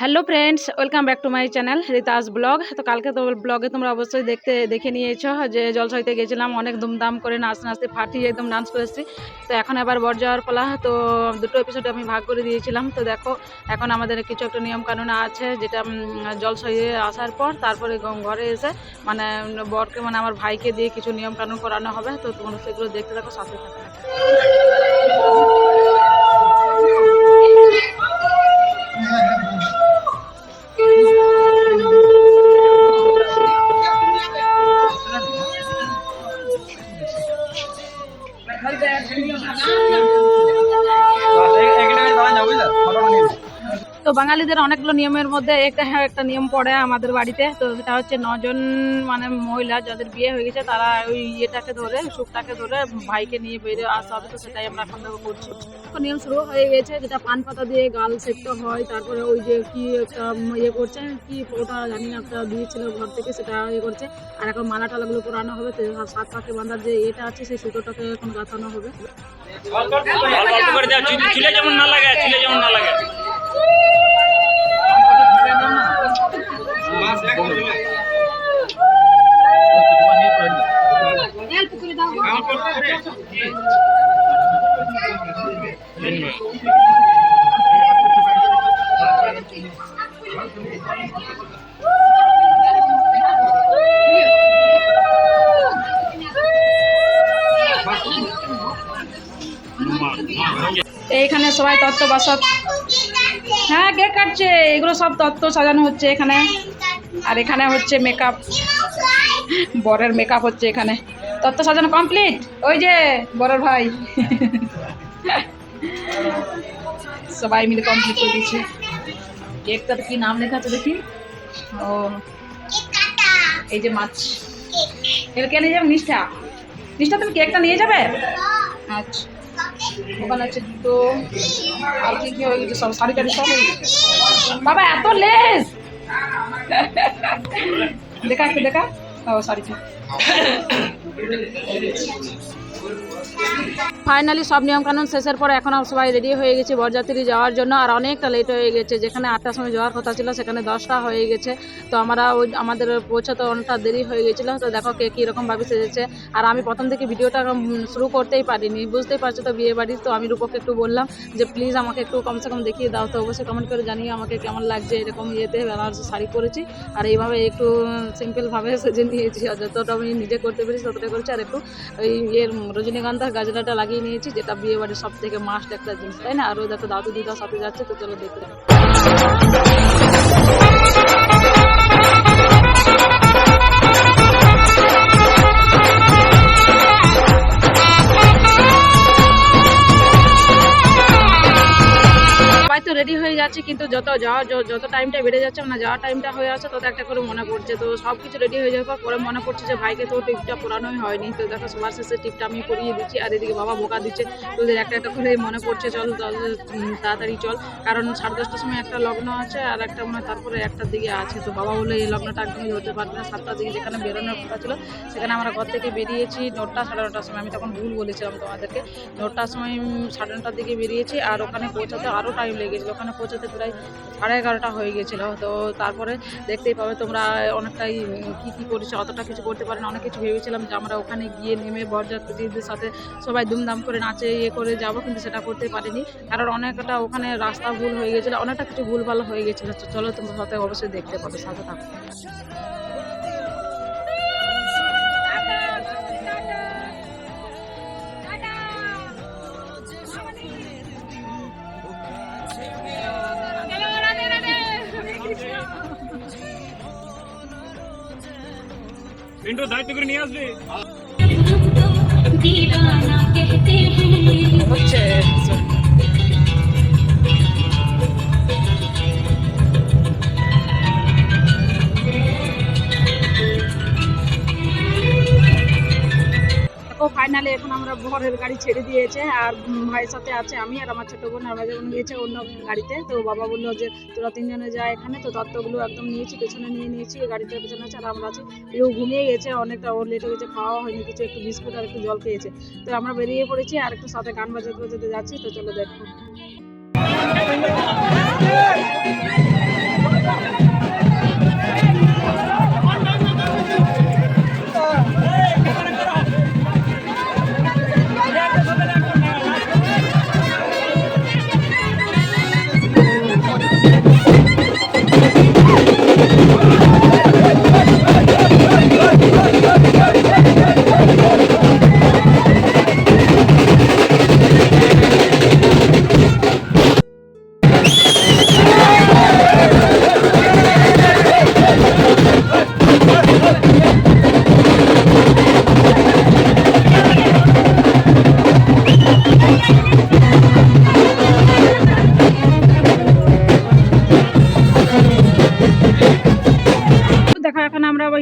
Hello friends welcome back to my channel Rita's vlog তো কালকে তো ব্লগে তোমরা অবশ্যই দেখতে, দেখে নিয়েছো যে জলসাইতে গেছিলাম, অনেক ধুমধাম করে নাচ নাচতে ফাটিয়ে একদম ডান্স করেছি। তো এখন আবার বর যাওয়ার পালা। তো দুটো এপিসোডে আমি ভাগ করে দিয়েছিলাম। তো দেখো, এখন আমাদের কিছু একটা নিয়ম কানুন আছে যেটা জলসাইয়ে আসার পর তারপরে ঘরে এসে মানে বরকে মানে আমার ভাইকে দিয়ে কিছু নিয়ম কানুন করানো হবে। তো তোমরা সেগুলো দেখতে থাকো, সাথে থাকো। বাঙালিদের অনেকগুলো নিয়মের মধ্যে একটা হ্যাঁ একটা নিয়ম পড়ে আমাদের বাড়িতে। তো সেটা হচ্ছে নজন মানে মহিলা যাদের বিয়ে হয়ে গেছে, তারা ওই ইয়েটাকে ধরে, সুখটাকে ধরে ভাইকে নিয়ে বেরিয়ে আসতে হবে। তো সেটাই আমরা এখন দেখো করছি। নিয়ম শুরু হয়ে গেছে, যেটা পান পাতা দিয়ে গাল সেকতে হয়, তারপরে ওই যে কি একটা ইয়ে করছে, কি ওটা জানি না, একটা দিয়েছিল ঘর থেকে, সেটা ইয়ে করছে। আর এখন মালা টালাগুলো পরানো হবে, তো সাত পাকে বাঁধার যে এটা আছে, সেই সুতোটাকে এখন গাঁথানো হবে। যেমন না লাগে যেমন না লাগে। সবাই তত্ত্ব বাসত। হ্যাঁ কে কাটছে? এগুলো সব তত্ত্ব সাজানো হচ্ছে এখানে। আর এখানে হচ্ছে মেকআপ বরের মেকআপ হচ্ছে এখানে। তত্ত্ব সাজানো কমপ্লিট ওই যে বরের ভাই। সবাই মিলে কমপ্লিট করে দিচ্ছে। কেকটাতে কি নাম লেখা আছে দেখি? ও এই যে মাছ। এর কে নিয়ে যাবে? নিষ্ঠা। নিষ্ঠা তুমি কেকটা নিয়ে যাবে? আচ্ছা। ওখানে আছে জুতো, আর কি কি হয়ে গেছে সব শাড়ি টাড়ি সব বাবা, এত লেস দেখা একটু, দেখা। ও শাড়িটা ফাইনালি সব নিয়মকানুন শেষের পর এখন সবাই রেডি হয়ে গেছি বরযাত্রী যাওয়ার জন্য। আর অনেকটা লেট হয়ে গেছে, যেখানে আটটার সময় যাওয়ার কথা ছিল, সেখানে দশটা হয়ে গেছে। তো আমরা ওই আমাদের পৌঁছাতে অনেকটা দেরি হয়ে গেছিল। তো দেখো কে কীরকমভাবে সেজেছে। আর আমি প্রথম থেকে ভিডিওটা শুরু করতেই পারিনি। বুঝতেই পারছ তো বিয়ে বাড়ি তো আমি রূপকে একটু বললাম যে, প্লিজ আমাকে একটু কমসে কম দেখিয়ে দাও তো। অবশ্যই কমেন্ট করে জানিয়ে আমাকে কেমন লাগছে। এরকম ইয়েতে বেনারসি শাড়ি পরেছি। আর এইভাবে একটু সিম্পলভাবে সেজে নিয়েছি। আর যতটা আমি নিজে করতে পেরেছি, ততটা করেছি। আর একটু ওই ইয়ের রজনীগন্ধা গাজরাটা লাগিয়ে নিয়েছি, যেটা বিয়ে বাড়ির সব থেকে মাস্ট একটা জিনিস, তাই না? আর ওই দেখো দাদু দিদার সাথে যাচ্ছে, তো চলো দেখতে রেডি কিন্তু যত যাওয়া যত টাইমটা বেড়ে যাচ্ছে না যাওয়ার টাইমটা হয়ে আছে, তত একটা করে মনে পড়ছে। তো সব কিছু রেডি হয়ে যাওয়ার পর মনে পড়ছে যে, ভাইকে তো টিপটা পরানোই হয়নি। তো দেখো, সবার শেষে টিপটা আমি পরিয়ে দিচ্ছি, আর এদিকে বাবা বোকা দিচ্ছে। তোদের একটা একটা করে মনে পড়ছে, চল তাড়াতাড়ি চল। কারণ সাড়ে দশটার সময় একটা লগ্ন আছে, আর একটা মনে তারপরে একটার দিকে আছে। তো বাবা বলে এই লগ্নটা একদমই হতে পারবে না। সাতটার দিকে যেখানে বেরোনোর কথা ছিল, সেখানে আমরা ঘর থেকে বেরিয়েছি। নটা, সাড়ে নটার সময় আমি তখন ভুল বলেছিলাম তোমাদেরকে। নটার সময় সাড়ে নটার দিকে বেরিয়েছি, আর ওখানে পৌঁছাতে আরও টাইম লেগেছিলো। ওখানে পৌঁছাতে প্রায় সাড়ে এগারোটা হয়ে গেছিল। তো তারপরে দেখতেই পাবে তোমরা অনেকটাই কী কী করেছ, অতটা কিছু করতে পারেন অনেক কিছু ভেবেছিলাম যে আমরা ওখানে গিয়ে নেমে বরযাত্রীদের সাথে সবাই ধুমধাম করে নাচে ইয়ে করে যাব, কিন্তু সেটা করতে পারিনি। কারণ অনেকটা ওখানে রাস্তা ভুল হয়ে গেছিল, অনেকটা কিছু ভুলভাল হয়ে গেছিল। চলো তোমরা সাথে অবশ্যই দেখতে পাবে, সাথে থাকো। পিন্টু দায়িত্ব করে নিয়ে আসবি। দেখো ফাইনালি এখন আমরা ঘরের গাড়ি ছেড়ে দিয়েছে আর ভাইয়ের সাথে আছে আমি আর আমার ছোট বোন ভাই যখন গিয়েছে অন্য গাড়িতে। তো বাবা বলল যে, তোরা তিনজনে যা এখানে। তো তত্ত্বগুলো একদম নিয়েছি, পেছনে নিয়ে নিয়েছি গাড়িটার পেছনে আছে আর আমরা আছি। কেউ ঘুমিয়ে গেছে, অনেকটা ওর লেট হয়ে গেছে খাওয়া হয়নি, কিছু একটু বিস্কুট আর একটু জল খেয়েছে। তো আমরা বেরিয়ে পড়েছি আর একটু সাথে গান বাজাতে বাজাতে যাচ্ছি, তো চলো দেখো।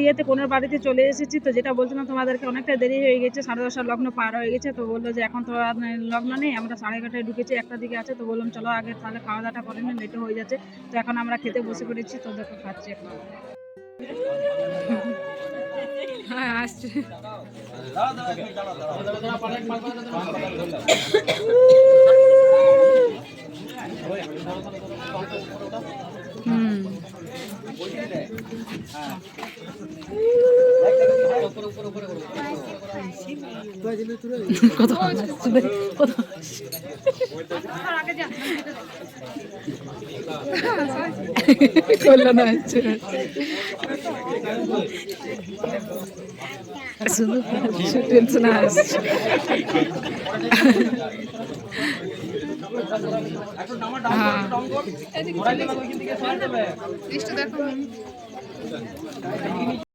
ইয়েতে কোনের বাড়িতে চলে এসেছি, তো যেটা বলছিলাম তোমাদেরকে অনেকটা দেরি হয়ে গেছে, সাড়ে দশটার লগ্ন পার হয়ে গেছে, তো বলল যে এখন তো আর লগ্ন নেই, আমরা সাড়ে এগারোটায় ঢুকেছি, একটা দিকে আছে, তো বললাম চলো আগে তাহলে খাওয়া দাওয়াটা করে নিন লেটে হয়ে যাচ্ছে, তো এখন আমরা খেতে বসে পড়েছি, তো দেখো খাচ্ছি এখন। হ্যাঁ আসছে। হুম। কত কত কল্যাণ আসছে শুধু টেনশন আসছে হ্যাঁ।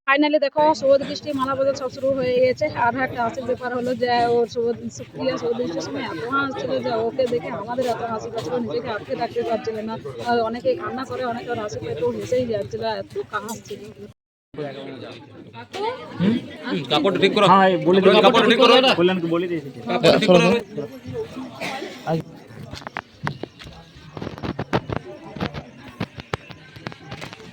ফাইনালি দেখো সৌদ বৃষ্টি মালা বদল সব শুরু হয়ে গেছে আর একটা হাসির ব্যাপার হলো যে ওর সৌদ সুপ্রিয়া সৌদ বৃষ্টির সময় এত হাসছিল যে ওকে দেখে আমাদের এত হাসি পাচ্ছিল নিজেকে আটকে থাকতে পারছিল না। আর অনেকেই কান্না করে অনেকে ওর হাসি পেয়ে তো হেসেই যাচ্ছিল এত হাসছিল ঠিক করো। হ্যাঁ বলে দিন ঠিক করো। কল্যাণকে বলে দিয়েছি। কাপড়টা ঠিক করো।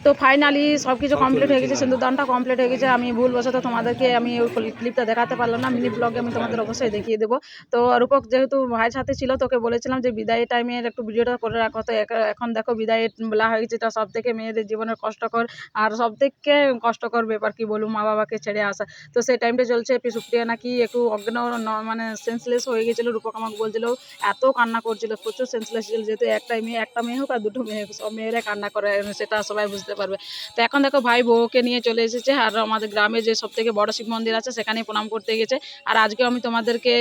তো ফাইনালি সব কিছু কমপ্লিট হয়ে গেছে সিন্ধুদানটা কমপ্লিট হয়ে গেছে। আমি ভুলবশত তোমাদেরকে আমি ওই ক্লিপটা দেখাতে পারলাম না মিনি ব্লগে আমি তোমাদের অবশ্যই দেখিয়ে দেবো। তো রূপক যেহেতু ভাইয়ের সাথে ছিল তোকে বলেছিলাম যে বিদায় টাইমের একটু ভিডিওটা করে রাখো। তো এখন দেখো বিদায় বেলা হয়ে গেছে এটা সব থেকে মেয়েদের জীবনের কষ্টকর আর সব থেকে কষ্টকর ব্যাপার কি বলুন মা বাবাকে ছেড়ে আসা। তো সেই টাইমটা চলছে সুপ্রিয়া নাকি একটু অজ্ঞান মানে সেন্সলেস হয়ে গেছিল। রূপক আমাকে বলছিল এত কান্না করছিল প্রচুর সেন্সলেস ছিল। যেহেতু একটাই মেয়ে একটা মেয়ে হোক আর দুটো মেয়ে হোক সব মেয়েরা কান্না করে সেটা সবাই বুঝতে পারবে। তো এখন দেখো ভাই বউকে নিয়ে চলে এসেছে আর আমাদের গ্রামে যে সব থেকে বড় শিব মন্দির আছে সেখানে প্রণাম করতে গেছে। আর আজকেও আমি তোমাদেরকে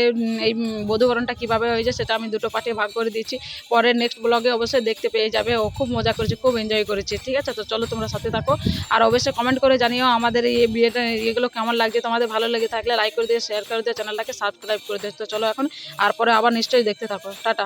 এই বধূকরণটা কীভাবে হয়েছে সেটা আমি দুটো পার্টে ভাগ করে দিচ্ছি। পরে নেক্সট ব্লগে অবশ্যই দেখতে পেয়ে যাবে। ও খুব মজা করেছে, খুব এনজয় করেছে, ঠিক আছে? তো চলো তোমরা সাথে থাকো। আর অবশ্যই কমেন্ট করে জানিও আমাদের এই বিয়েটা এগুলো কেমন লাগছে? তোমাদের ভালো লেগে থাকলে লাইক করে দিয়ে শেয়ার করে দিয়ে চ্যানেলটাকে সাবস্ক্রাইব করে দিও। তো চলো এখন, আর পরে আবার নিশ্চয়ই দেখতে থাকো। টাটা।